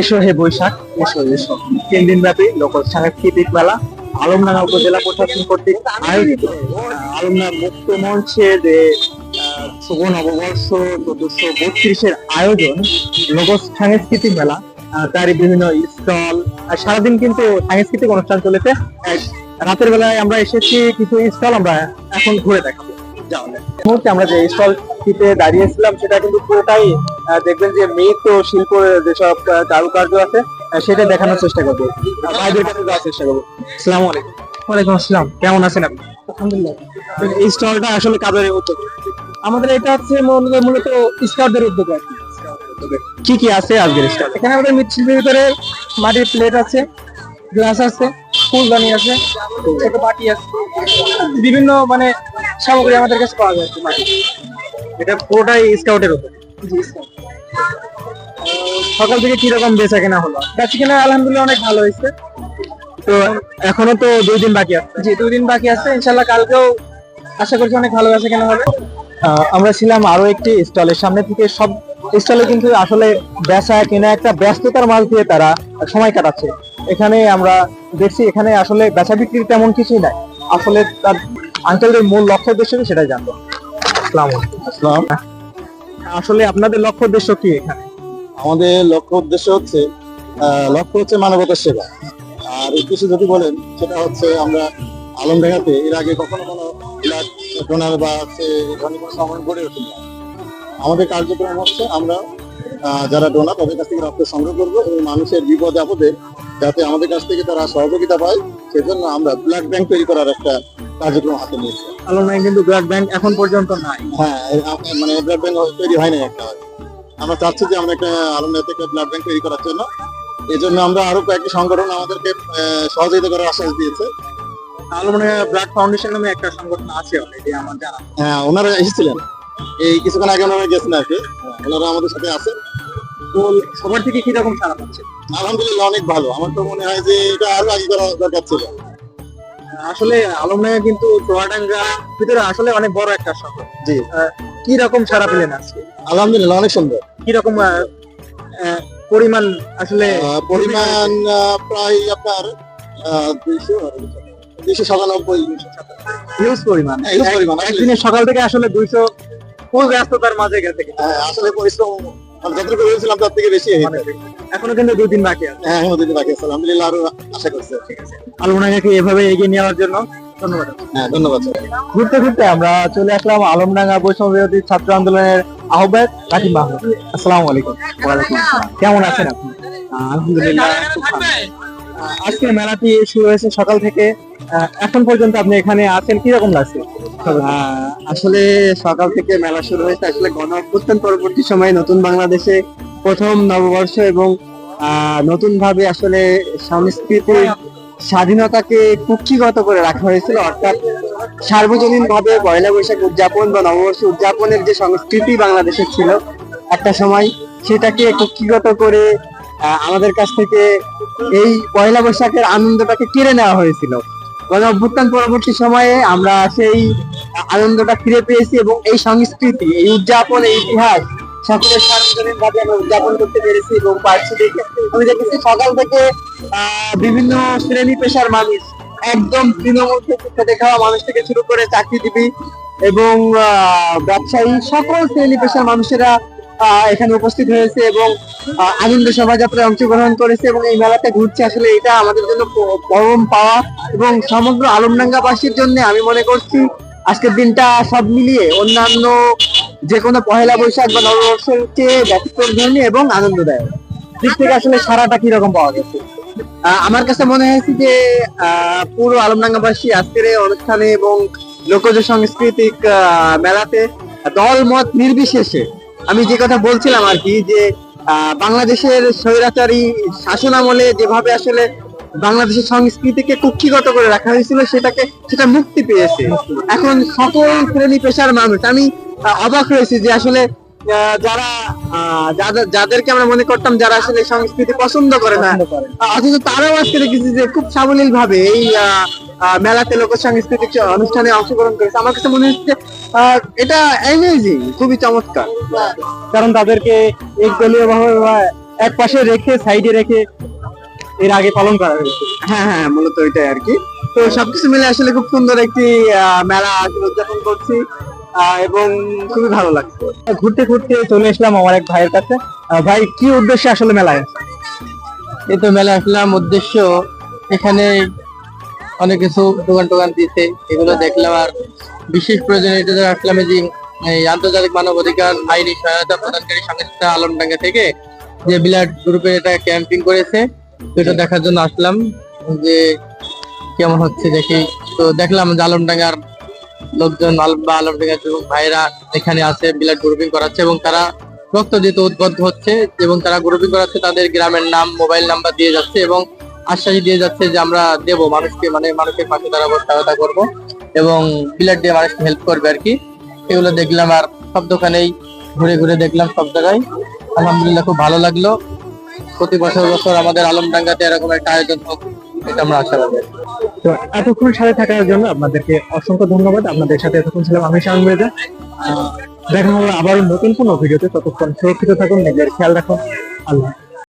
এসো হে বৈশাখ এসো এসো। তিন দিন ব্যাপী লোক সাংস্কৃতিক মেলা আলমডাঙ্গা উপজেলা প্রশাসন কর্তৃক আয়োজিত। আলমডাঙ্গা মুক্ত মঞ্চে যে আহ, শুভ নববর্ষ চোদ্দশো বত্রিশের আয়োজন লোক সাংস্কৃতিক মেলা তারই বিভিন্ন স্টল সারাদিন কিন্তু সাংস্কৃতিক অনুষ্ঠান চলেছে। রাতের বেলায় আমরা এসেছি কিছু স্টল আমরা এখন ঘুরে দেখাবো। যাওয়া মুহূর্তে আমরা যে স্টল টিতে দাঁড়িয়েছিলাম সেটা কিন্তু পুরোটাই দেখবেন যে মৃৎ ও শিল্প যেসব কারুকার্য আছে সেটা দেখানোর চেষ্টা করব। ভাইদের কাছে যাওয়ার চেষ্টা করব। আসসালামু আলাইকুম। ওয়ালাইকুম আসসালাম। কেমন আছেন আপনি? আলহামদুলিল্লাহ। এই স্টলটা আসলে কাদের উদ্যোগ? আমাদের এটা হচ্ছে মূলত স্কাউটদের উদ্যোগ আর কি। কি আছে আজকের স্টল? এখানে আমাদের মৃৎশিল্পের ভিতরে মাটির প্লেট আছে গ্লাস আছে ফুলদানি আছে ছোট বাটি আছে। বিভিন্ন মানে সামগ্রী আমাদের কাছে পাওয়া যায় মাটি এটা পুরোটাই স্কাউটের উপর সকাল থেকে কি রকম বেচা কেনা হলো? বেচা কেনা আলহামদুলিল্লাহ অনেক ভালো হয়েছে। তো এখনও তো দুই দিন বাকি আছে। জি দুই দিন বাকি আছে। ইনশাল্লাহ কালকেও আশা করছি অনেক ভালো বেচা কেনা হবে। আমরা ছিলাম আরও একটি স্টলের সামনে থেকে। সব স্টলে কিন্তু আসলে বেচা কেনা একটা ব্যস্ততার মাঝ দিয়ে তারা সময় কাটাচ্ছে। এখানে আমরা দেখছি এখানে আসলে বেচা বিক্রির তেমন কিছুই নাই। আসলে তার আঙ্কেলদের মূল লক্ষ্য উদ্দেশ্য সেটাই জানব। আসসালাম আসসালাম। আসলে আপনাদের লক্ষ্য উদ্দেশ্য কি এখানে? আমাদের লক্ষ্য উদ্দেশ্য হচ্ছে লক্ষ্য হচ্ছে মানবতার সেবা। আর উদ্দেশ্য যদি বলেন, সেটা হচ্ছে আমরা আলম দেখাতে এর আগে কখনো কোনো ব্লাড ডোনার বা হচ্ছে ধরনের কোনো সময় গড়ে ওঠেনি আমাদের কার্যক্রম হচ্ছে আমরা যারা ডোনার, তাদের কাছ থেকে রক্ত সংগ্রহ করব এবং মানুষের বিপদে আপদে যাতে আমাদের কাছ থেকে তারা সহযোগিতা পায়। সেজন্য আমরা ব্লাড ব্যাংক তৈরি করার একটা কার্যক্রম হাতে নিয়েছি। আলমনাই কিন্তু ব্লাড ব্যাংক এখন পর্যন্ত নাই। হ্যাঁ মানে ব্লাড ব্যাংক তৈরি হয় না একটা। আমরা চাচ্ছি যে আমরা একটা আলমনাতে থেকে ব্লাড ব্যাংক তৈরি করার জন্য। এই জন্য আমরা আরও কয়েকটি সংগঠন আমাদেরকে সহযোগিতা করার আশ্বাস দিয়েছে। আলমনাই ব্লাড ফাউন্ডেশন নামে একটা সংগঠন আছে অলরেডি আমার জানা। হ্যাঁ ওনারা এসেছিলেন। এই কিছুক্ষণ আগে ওনারা গেছেন আর কি। ওনারা আমাদের সাথে আছে তো সবার থেকে কি রকম সারা পাচ্ছে? আলহামদুলিল্লাহ অনেক ভালো। আমার তো মনে হয় যে এটা আরও আগে করা দরকার ছিল। আসলে আলমনাই কিন্তু চুয়াডাঙ্গা ভিতরে আসলে অনেক বড় একটা শহর। জি। কি রকম সারা পেলেন আজকে? আলহামদুলিল্লাহ অনেক সুন্দর। কি রকম পরিমাণ আসলে পরিমাণ প্রায় আপনার দুইশো সাতানব্বই হিউজ পরিমাণ। Huge পরিমাণ। একদিনে সকাল থেকে আসলে দুইশো ফুল ব্যস্ততার মাঝে গেছে। হ্যাঁ, আসলে পরিশ্রম যতটুকু ভেবেছিলাম তার থেকে বেশি এখনও কিন্তু দুই দিন বাকি আছে। হ্যাঁ বাকি আছে। আলহামদুলিল্লাহ আরও আশা করছি। ঠিক আছে। আলমডাঙ্গাকে এভাবে এগিয়ে নেওয়ার জন্য ধন্যবাদ। হ্যাঁ ধন্যবাদ ঘুরতে ঘুরতে আমরা চলে আসলাম আলমডাঙ্গা বৈষম্য বিরোধী ছাত্র আন্দোলনের আহ্বায়ক রাকিব মাহমুদ। আসসালামু আলাইকুম। ওয়ালাইকুম আসসালাম। কেমন আছেন আপনি? আলহামদুলিল্লাহ খুব ভালো। আহ, আজকে মেলাটি শুরু হয়েছে সকাল থেকে। এখন পর্যন্ত আপনি এখানে আছেন কি রকম লাগছে আসলে সকাল থেকে মেলা শুরু হয়েছে। আসলে গণ অভ্যুত্থান পরবর্তী সময়ে নতুন বাংলাদেশে প্রথম নববর্ষ এবং নতুন ভাবে আসলে সংস্কৃতি স্বাধীনতাকে কুক্ষিগত করে রাখা হয়েছিল। অর্থাৎ সার্বজনীন ভাবে পয়লা বৈশাখ উদযাপন বা নববর্ষ উদযাপনের যে সংস্কৃতি বাংলাদেশের ছিল একটা সময় সেটাকে কুক্ষিগত করে আমাদের কাছ থেকে এই পয়লা বৈশাখের আনন্দটাকে কেড়ে নেওয়া হয়েছিল। গণ অভ্যুত্থান পরবর্তী সময়ে আমরা সেই আনন্দটা ফিরে পেয়েছি এবং এই সংস্কৃতি, এই উদযাপন, এই ইতিহাস সকলের সার্বজনীন ভাবে আমরা উদযাপন করতে পেরেছি এবং পারছি। দেখে আমি দেখেছি সকাল থেকে বিভিন্ন শ্রেণি পেশার মানুষ একদম তৃণমূল থেকে খেটে খাওয়া মানুষ থেকে শুরু করে চাকরিজীবী এবং ব্যবসায়ী সকল শ্রেণি পেশার মানুষেরা এখানে উপস্থিত হয়েছে এবং আনন্দ শোভাযাত্রায় অংশগ্রহণ করেছে এবং এই মেলাতে ঘুরছে। আসলে এটা আমাদের জন্য পরম পাওয়া এবং সমগ্র আলমডাঙ্গাবাসীর জন্য আমি মনে করছি আজকের দিনটা সব মিলিয়ে অন্যান্য যে কোনো পহেলা বৈশাখ বা নববর্ষের চেয়ে ব্যতিক্রম ধর্মী এবং আনন্দদায়ক। দিক থেকে আসলে সারাটা কীরকম পাওয়া গেছে? আমার কাছে মনে হয়েছে যে পুরো আলমডাঙ্গাবাসী আজকের এই অনুষ্ঠানে এবং লোকজ সাংস্কৃতিক মেলাতে দল মত নির্বিশেষে আমি যে কথা বলছিলাম আর কি যে আহ, বাংলাদেশের স্বৈরাচারী শাসন আমলে যেভাবে আসলে বাংলাদেশের সংস্কৃতিকে কুক্ষিগত করে রাখা হয়েছিল সেটাকে সেটা মুক্তি পেয়েছে। এখন সকল শ্রেণি পেশার মানুষ আমি অবাক হয়েছি যে আসলে আহ, যারা আহ, যাদের যাদেরকে আমরা মনে করতাম যারা আসলে সংস্কৃতি পছন্দ করে না অথচ তারাও আজকে দেখেছি যে খুব সাবলীল ভাবে এই মেলাতে লোক সাংস্কৃতিক অনুষ্ঠানে অংশগ্রহণ করেছে। আমার কাছে মনে হচ্ছে এটা অ্যামেজিং খুবই চমৎকার। কারণ তাদেরকে একদলীয় ভাবে বা এক পাশে রেখে সাইডে রেখে এর আগে পালন করা হয়েছে। হ্যাঁ হ্যাঁ মূলত ওইটাই আর কি। তো সবকিছু মিলে আসলে খুব সুন্দর একটি মেলা উদযাপন করছি আহ, এবং খুবই ভালো লাগছে। ঘুরতে ঘুরতে চলে আসলাম আমার এক ভাইয়ের কাছে। ভাই কি উদ্দেশ্যে আসলে মেলায় এই তো মেলা আসলাম উদ্দেশ্য এখানে অনেক কিছু দোকান টোকান দিতে এগুলো দেখলাম আর বিশেষ প্রয়োজনে এটা আসলাম যে, এই আন্তর্জাতিক মানবাধিকার আইনি সহায়তা প্রদানকারী সংস্থা আলমডাঙ্গা থেকে, যে বিলাট গ্রুপে এটা ক্যাম্পিং করেছে এটা দেখার জন্য আসলাম, যে কেমন হচ্ছে দেখি। তো দেখলাম যে আলমডাঙ্গার লোকজন বা আলমডাঙ্গার যুবক ভাইরা এখানে আছে, বিলাট গ্রুপিং করাচ্ছে এবং তারা রক্ত দিতে উদ্বুদ্ধ হচ্ছে এবং তারা গ্রুপিং করাচ্ছে, তাদের গ্রামের নাম মোবাইল নাম্বার দিয়ে যাচ্ছে এবং আশ্বাস দিয়ে যাচ্ছে যে আমরা দেব মানুষকে মানে মানুষের পাশে দাঁড়াবো সহায়তা করব এবং বিলাট দিয়ে মানুষকে হেল্প করবে আর কি। এগুলো দেখলাম আর সব দোকানেই ঘুরে ঘুরে দেখলাম সব জায়গায়। আলহামদুলিল্লাহ খুব ভালো লাগল। প্রতি বছর বছর আমাদের আলমডাঙ্গাতে এরকম একটা আয়োজন হোক এটা আমরা আশা রাখি। তো এতক্ষণ সাথে থাকার জন্য আপনাদেরকে অসংখ্য ধন্যবাদ। আপনাদের সাথে এতক্ষণ ছিলাম আমি রেজা আহ, দেখা হবে আবার নতুন কোনো ভিডিওতে। ততক্ষণ সুরক্ষিত থাকুন নিজের খেয়াল রাখুন। আল্লাহ।